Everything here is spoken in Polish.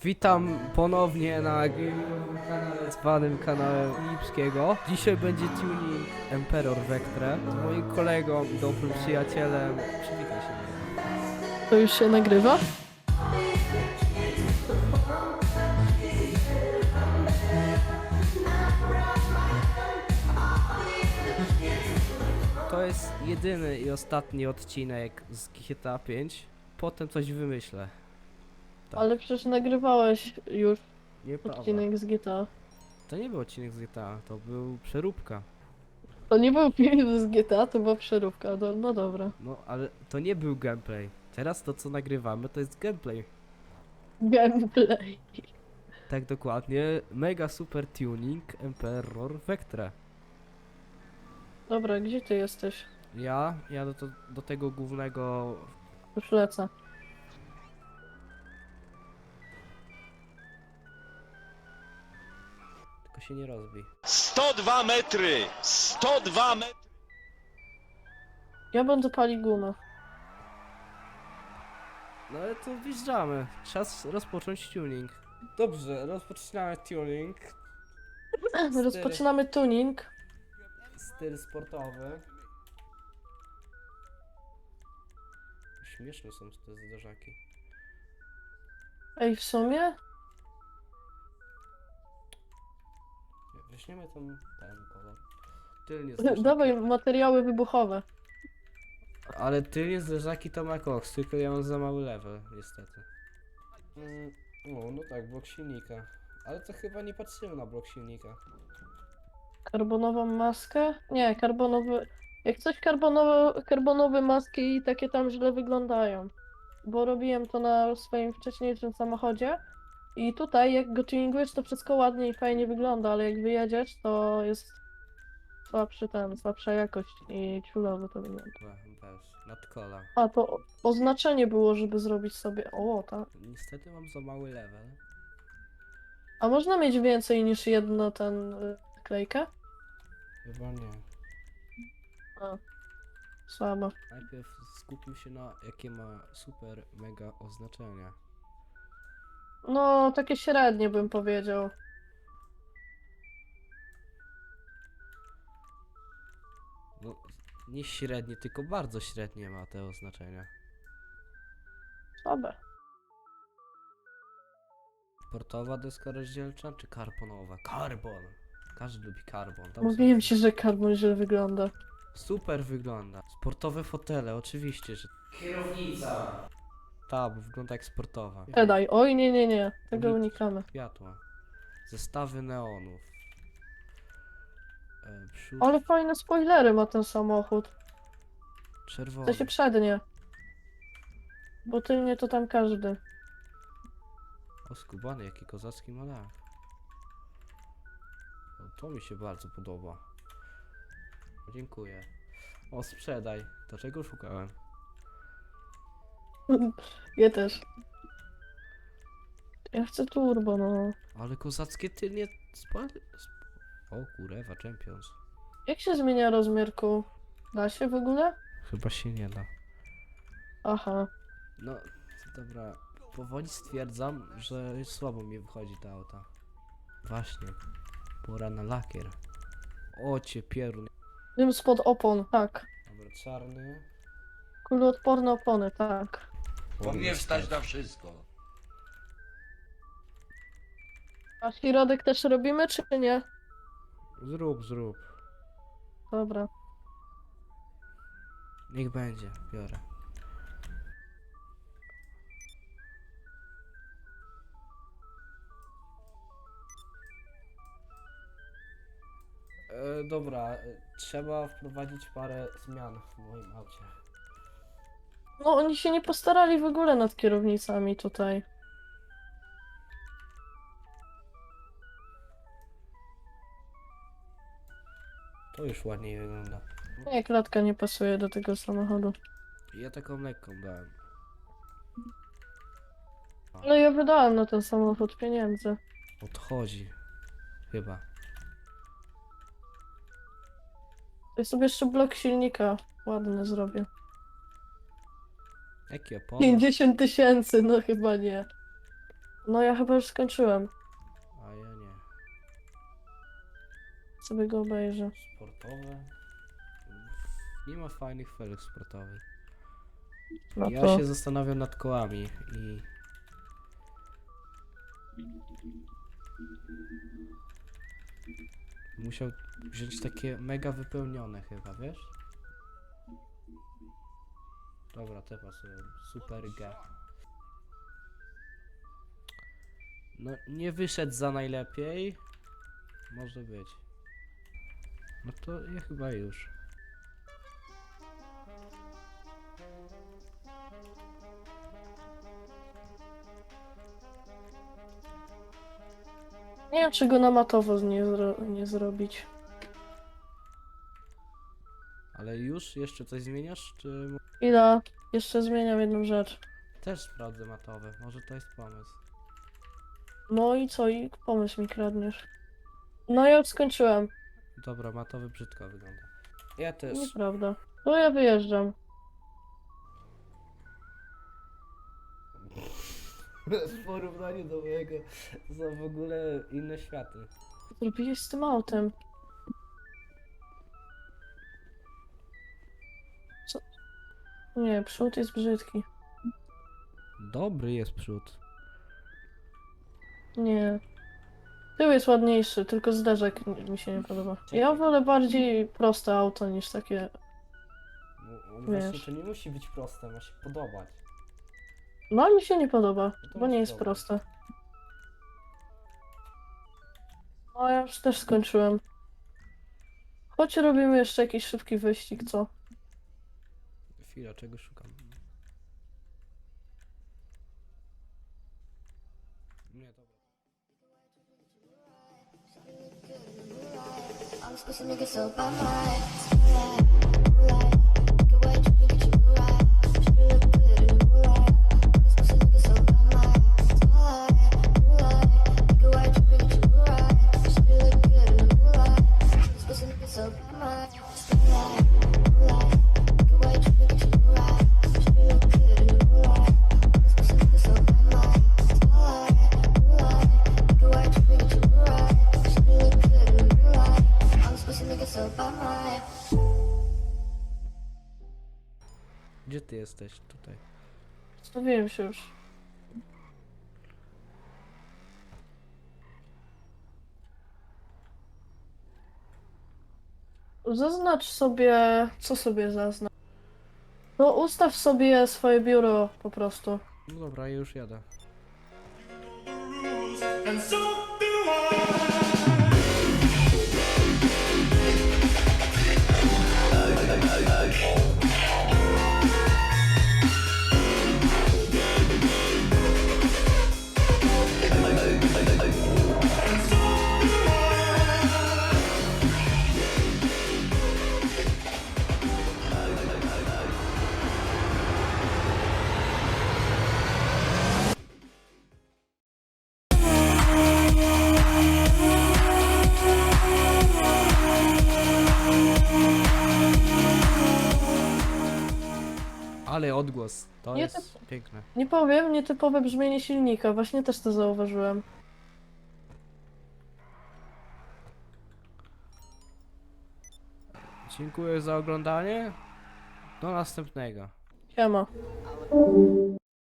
Witam ponownie na kanale zwanym kanałem Lipskiego. Dzisiaj będzie tuning Emperor Vectre z moim kolegą, dobrym przyjacielem. Przywitaj się. To już się nagrywa? To jest jedyny i ostatni odcinek z GTA 5. Potem coś wymyślę. Tak. Ale przecież nagrywałeś już Nieprawda. odcinek z GTA. To nie był odcinek z GTA, to był przeróbka. To nie był film z GTA, to była przeróbka. No, no dobra. No, ale to nie był gameplay. Teraz to co nagrywamy to jest gameplay. Gameplay. Tak dokładnie, mega super tuning Emperor Vectre. Dobra, gdzie ty jesteś? Ja jadę do, do tego głównego. Już lecę. Się nie rozbij. 102 metry! 102 metry! Ja będę palił gumę. No ale to wjeżdżamy. Czas rozpocząć tuning. Dobrze, rozpoczynamy tuning. Rozpoczynamy tuning. Styl sportowy. Śmieszne są te zderzaki. Ej, w sumie? Weźmiemy ten, ten kolor. Dawaj materiały wybuchowe. Ale tylnie zderzaki to ma koks, tylko ja mam za mały level, niestety. Mm, o, no tak, blok silnika. Ale to chyba nie patrzyłem na blok silnika. Karbonową maskę? Nie, karbonowy... Jak coś karbonowe, karbonowe maski i takie tam źle wyglądają. Bo robiłem to na swoim wcześniejszym samochodzie. I tutaj jak go tuningujesz to wszystko ładnie i fajnie wygląda, ale jak wyjedziesz to jest słabszy ten, słabsza jakość i ciulowo to wygląda. Bez, nadkola. A to oznaczenie było, żeby zrobić sobie... O, tak. Niestety mam za mały level. A można mieć więcej niż jedno ten y, klejkę? Chyba nie. Słabo. Najpierw skupmy się na jakie ma super mega oznaczenia. No, takie średnie bym powiedział. No, nie średnie, tylko bardzo średnie ma te oznaczenia. Słabe. Portowa deska rozdzielcza czy karbonowa? Karbon! Każdy lubi karbon. tam są- Mówiłem ci, że karbon źle wygląda. Super wygląda. Sportowe fotele, oczywiście, że. Kierownica! Ta, bo wygląda jak sportowa. Edaj, oj nie, nie, nie. Tego unikamy. Światła. Zestawy neonów. E, przód Ale fajne spoilery ma ten samochód. W czerwony. sensie przednie. Bo tylnie to tam każdy. O skubany, jaki kozacki ma dach. O, to mi się bardzo podoba. Dziękuję. O, sprzedaj. To czego szukałem? Ja też. Ja chcę turbo, no. Ale kozackie tylnie spal... sp- O kurewa, Champions. Jak się zmienia rozmiar kół? Da się w ogóle? Chyba się nie da. Aha. No, dobra. Powoli stwierdzam, że słabo mi wychodzi ta auta. Właśnie. Pora na lakier. O cię pierun. Dym spod opon, tak. Dobra, czarny. Kuloodporne opony, tak. Po mnie wstać na wszystko. A środek też robimy, czy nie? Zrób, zrób. Dobra. Niech będzie, biorę. E, dobra, e, trzeba wprowadzić parę zmian w moim aucie. No oni się nie postarali w ogóle nad kierownicami tutaj. To już ładniej wygląda. Nie, klatka nie pasuje do tego samochodu. Ja taką lekką dałem. Ale ja wydałem na ten samochód pieniędzy. Odchodzi. Chyba. Ja sobie jeszcze blok silnika ładny zrobię. Jakie opony? 50 tysięcy, no chyba nie. No ja chyba już skończyłem. A ja nie. Sobie go obejrzę. Sportowe? Nie ma fajnych felek sportowych. No ja to się zastanawiam nad kołami i... Musiał wziąć takie mega wypełnione chyba, wiesz? Dobra, te pasują. Super G. No, nie wyszedł za najlepiej. Może być. No to ja chyba już. nie wiem, czy go na matowo nie, zro nie zrobić. Już? Jeszcze coś zmieniasz? Czy jeszcze zmieniam jedną rzecz. też sprawdzę matowe? Może to jest pomysł. No i co? I pomysł mi kradniesz. No ja już skończyłem. Dobra, matowy brzydko wygląda. Ja też. Nieprawda. No ja wyjeżdżam. W porównaniu do mojego są w ogóle inne światy. Co Zrobiłeś z tym autem. Nie, przód jest brzydki. Dobry jest przód. Nie. Tył jest ładniejszy, tylko zderzek mi- się nie podoba. Ja wolę bardziej proste auto niż takie. No, no właśnie Wiesz. to nie musi być proste, ma się podobać. No ale mi się nie podoba, No to bo nie jest problem. proste. No ja już też skończyłem. Chodź robimy jeszcze jakiś szybki wyścig, co? Chwila, czego szukam? Nie, dobra. I'm supposed to make it so by my Gdzie ty jesteś? Tutaj. Stawiłem się już. Zaznacz sobie, co sobie zaznacz. No ustaw sobie swoje biuro po prostu. No dobra, już jadę. Ale odgłos, to Nie, jest piękne. Nie powiem, nietypowe brzmienie silnika, właśnie też to zauważyłem. Dziękuję za oglądanie. Do następnego. Siema.